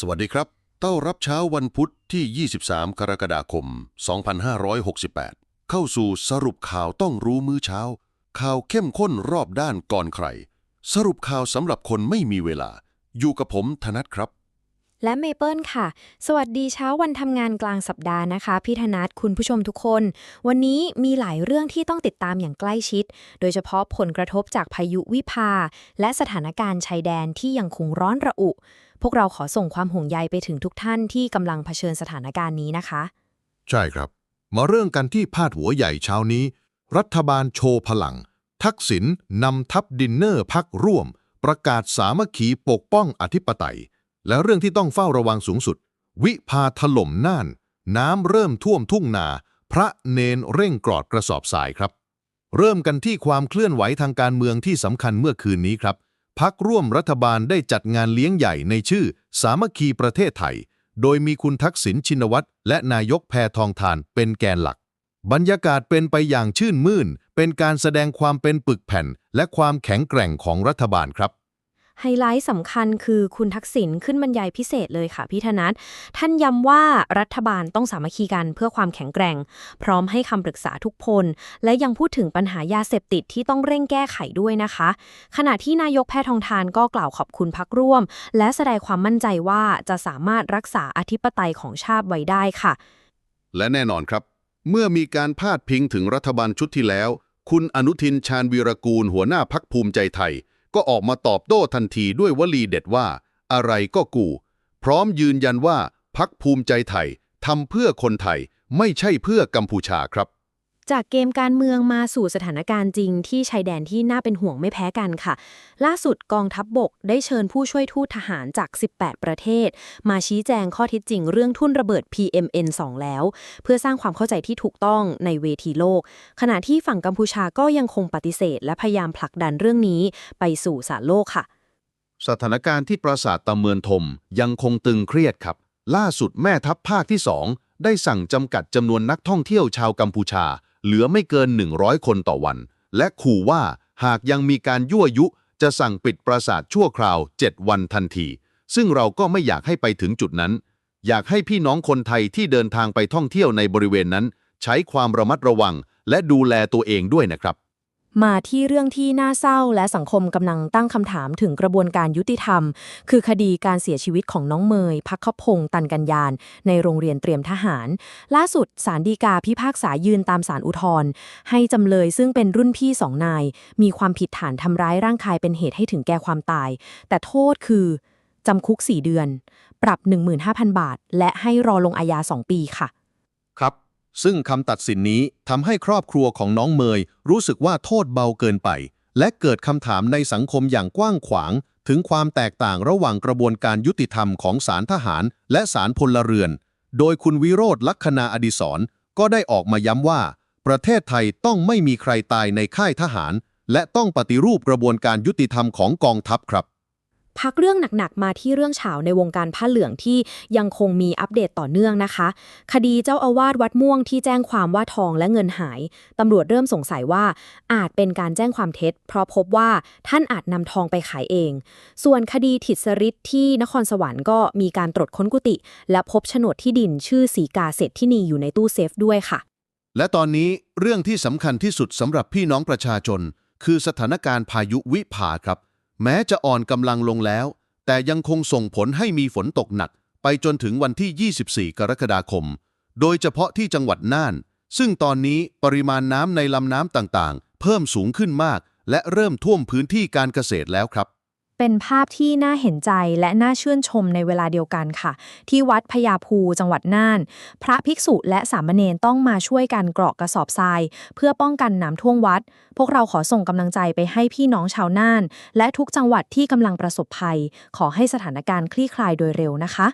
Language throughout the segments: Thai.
สวัสดีครับ เต้ารับเช้าวันพุธที่ 23 กรกฎาคม 2568 เข้าสู่สรุปข่าวต้องรู้มื้อเช้า ข่าวเข้มข้นรอบด้านก่อนใคร สรุปข่าวสำหรับคนไม่มีเวลา อยู่กับผมธนัทครับ และเมเปิลค่ะ สวัสดีเช้าวันทำงานกลางสัปดาห์นะคะ พี่ธนัทคุณผู้ชมทุกคน วันนี้มีหลายเรื่องที่ต้องติดตามอย่างใกล้ชิด โดยเฉพาะผลกระทบจากพายุวิภา และสถานการณ์ชายแดนที่ยังคงร้อนระอุ พวกเราขอส่งความห่วงใยไปถึงทุกท่านที่กำลังเผชิญสถานการณ์นี้นะคะ ใช่ครับ มาเรื่องกันที่พาดหัวใหญ่เช้านี้ รัฐบาลโชว์พลัง ทักษิณนำทัพดินเนอร์พักร่วม ประกาศสามัคคีปกป้องอธิปไตย และเรื่องที่ต้องเฝ้าระวังสูงสุด วิพาถล่มน่าน น้ำเริ่มท่วมทุ่งนา พระเนนเร่งกรอดกระสอบทรายครับ เริ่มกันที่ความเคลื่อนไหวทางการเมืองที่สำคัญเมื่อคืนนี้ครับพักร่วมรัฐบาลได้จัดงานเลี้ยงใหญ่ในชื่อ สามัคคีประเทศไทย โดยมีคุณทักษิณชินวัตรและนายกแพทองทานเป็นแกนหลัก บรรยากาศเป็นไปอย่างชื่นมื่น เป็นการแสดงความเป็นปึกแผ่น และความแข็งแกร่งของรัฐบาลครับ ไฮไลท์สำคัญคือคุณทักษิณขึ้นบรรยายพิเศษเลยค่ะพี่ธนัทท่านย้ำว่ารัฐบาลต้องสามัคคีกันเพื่อความแข็งแกร่ง พร้อมให้คำปรึกษาทุกคนและยังพูดถึงปัญหายาเสพติดที่ต้องเร่งแก้ไขด้วยนะคะ ขณะที่นายกแพทองทานก็กล่าวขอบคุณพักร่วม และแสดงความมั่นใจว่าจะสามารถรักษาอธิปไตยของชาติไว้ได้ค่ะ และแน่นอนครับ เมื่อมีการพาดพิงถึงรัฐบาลชุดที่แล้ว คุณอนุทินชาญวีรกูลหัวหน้าพักภูมิใจไทย ก็ออกมาตอบโต้ทันทีด้วยวลีเด็ดว่า อะไรก็กู พร้อมยืนยันว่าพักภูมิใจไทยทำเพื่อคนไทยไม่ใช่เพื่อกัมพูชาครับ จากเกมการเมืองมาสู่สถานการณ์จริงที่ชายแดนที่น่าเป็นห่วงไม่แพ้กันค่ะ ล่าสุดกองทัพบบกได้เชิญผู้ช่วยทูตทหารจาก 18 ประเทศ มาชี้แจงข้อเท็จจริงเรื่องทุ่นระเบิด PMN2 แล้ว เพื่อสร้างความเข้าใจที่ถูกต้องในเวทีโลก ขณะที่ฝั่งกัมพูชาก็ยังคงปฏิเสธ และพยายามผลักดันเรื่องนี้ไปสู่ศาลโลกค่ะ สถานการณ์ที่ปราสาทตะเมือนทมยังคงตึงเครียดครับ ล่าสุดแม่ทัพภาคที่2ได้สั่งจำกัดจำนวนนักท่องเที่ยวชาวกัมพูชา เหลือไม่เกิน 100 คนต่อวัน และขู่ว่าหากยังมีการยั่วยุ จะสั่งปิดปราสาทชั่วคราว 7 วันทันที ซึ่งเราก็ไม่อยากให้ไปถึงจุดนั้น อยากให้พี่น้องคนไทยที่เดินทางไปท่องเที่ยวในบริเวณนั้น ใช้ความระมัดระวังและดูแลตัวเองด้วยนะครับ มาที่เรื่องที่น่าเศร้าและสังคมกำลังตั้งคำถามถึงกระบวนการยุติธรรม คือคดีการเสียชีวิตของน้องเมย พักขพงศ์ตันกัญญานในโรงเรียนเตรียมทหาร ล่าสุดศาลฎีกาพิพากษายืนตามศาลอุทธรณ์ให้จำเลยซึ่งเป็นรุ่นพี่สองนาย มีความผิดฐานทำร้ายร่างกายเป็นเหตุให้ถึงแก่ความตาย แต่โทษคือจำคุก 4 เดือน ปรับ 15,000 บาท และให้รอลงอาญา2 ปีค่ะ ครับ ซึ่งคำตัดสินนี้ทำให้ครอบครัวของน้องเมยรู้สึกว่าโทษเบาเกินไป และเกิดคำถามในสังคมอย่างกว้างขวาง ถึงความแตกต่างระหว่างกระบวนการยุติธรรมของศาลทหาร และศาลพลเรือน โดยคุณวิโรธลักษณาอดิศรก็ได้ออกมาย้ำว่า ประเทศไทยต้องไม่มีใครตายในค่ายทหาร และต้องปฏิรูปกระบวนการยุติธรรมของกองทัพครับ พักเรื่องหนักๆ มาที่เรื่องเฉาในวงการผ้าเหลืองที่ยังคงมีอัปเดตต่อเนื่องนะคะ คดีเจ้าอาวาสวัดม่วงที่แจ้งความว่าทองและเงินหาย ตำรวจเริ่มสงสัยว่าอาจเป็นการแจ้งความเท็จ เพราะพบว่าท่านอาจนำทองไปขายเอง ส่วนคดีถิตสริตที่นครสวรรค์ก็มีการตรวจค้นกุฏิและพบโฉนดที่ดินชื่อสีกาเศรษฐินีอยู่ในตู้เซฟด้วยค่ะ และตอนนี้เรื่องที่สำคัญที่สุดสำหรับพี่น้องประชาชน คือสถานการณ์พายุวิภาครับ แม้จะอ่อนกำลังลงแล้ว แต่ยังคงส่งผลให้มีฝนตกหนัก ไปจนถึงวันที่ 24 กรกฎาคม โดยเฉพาะที่จังหวัดน่าน ซึ่งตอนนี้ปริมาณน้ำในลำน้ำต่างๆ เพิ่มสูงขึ้นมาก และเริ่มท่วมพื้นที่การเกษตรแล้วครับ เป็นภาพที่น่าเห็นใจและน่าชื่นชมในเวลาเดียวกันค่ะ ที่วัดพญาภูจังหวัดน่าน พระภิกษุและสามเณรต้องมาช่วยกันกรอกกระสอบทราย เพื่อป้องกันน้ำท่วมวัด พวกเราขอส่งกำลังใจไปให้พี่น้องชาวน่าน และทุกจังหวัดที่กำลังประสบภัย ขอให้สถานการณ์คลี่คลายโดยเร็วนะคะ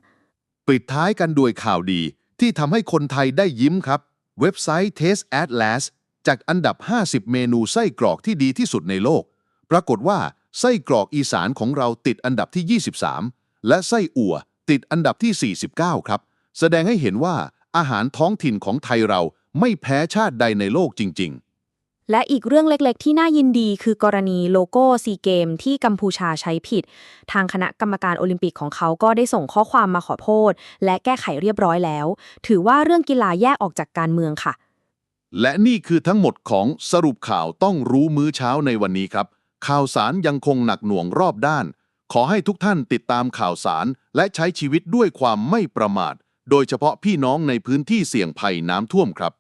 ปิดท้ายกันด้วยข่าวดีที่ทำให้คนไทยได้ยิ้มครับ เว็บไซต์ Taste Atlas จากอันดับ 50 เมนูไส้กรอกที่ดีที่สุดในโลก ปรากฏว่า ไส้กรอกอีสานของเราติดอันดับที่ 23 และไส้อั่วติดอันดับที่ 49 ครับ แสดงให้เห็นว่าอาหารท้องถิ่นของไทยเราไม่แพ้ชาติใดในโลกจริง ๆและอีกเรื่องเล็กๆ ที่น่ายินดีคือกรณีโลโก้ซีเกมที่กัมพูชาใช้ผิด ทางคณะกรรมการโอลิมปิกของเขาก็ได้ส่งข้อความมาขอโทษ และแก้ไขเรียบร้อยแล้ว ถือว่าเรื่องกีฬาแยกออกจากการเมืองค่ะ และนี่คือทั้งหมดของสรุปข่าวต้องรู้มื้อเช้าในวันนี้ครับ ข่าวสารยังคงหนักหน่วงรอบด้าน ขอให้ทุกท่านติดตามข่าวสารและใช้ชีวิตด้วยความไม่ประมาท โดยเฉพาะพี่น้องในพื้นที่เสี่ยงภัยน้ำท่วมครับ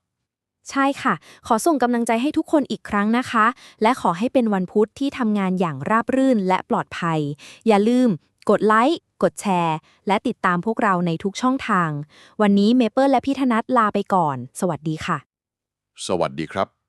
ใช่ค่ะ ขอส่งกำลังใจให้ทุกคนอีกครั้งนะคะ และขอให้เป็นวันพุธที่ทำงานอย่างราบรื่นและปลอดภัย อย่าลืม กดไลค์ กดแชร์ และติดตามพวกเราในทุกช่องทาง วันนี้เมเปิลและพี่ธนัทลาไปก่อน สวัสดีค่ะ สวัสดีครับ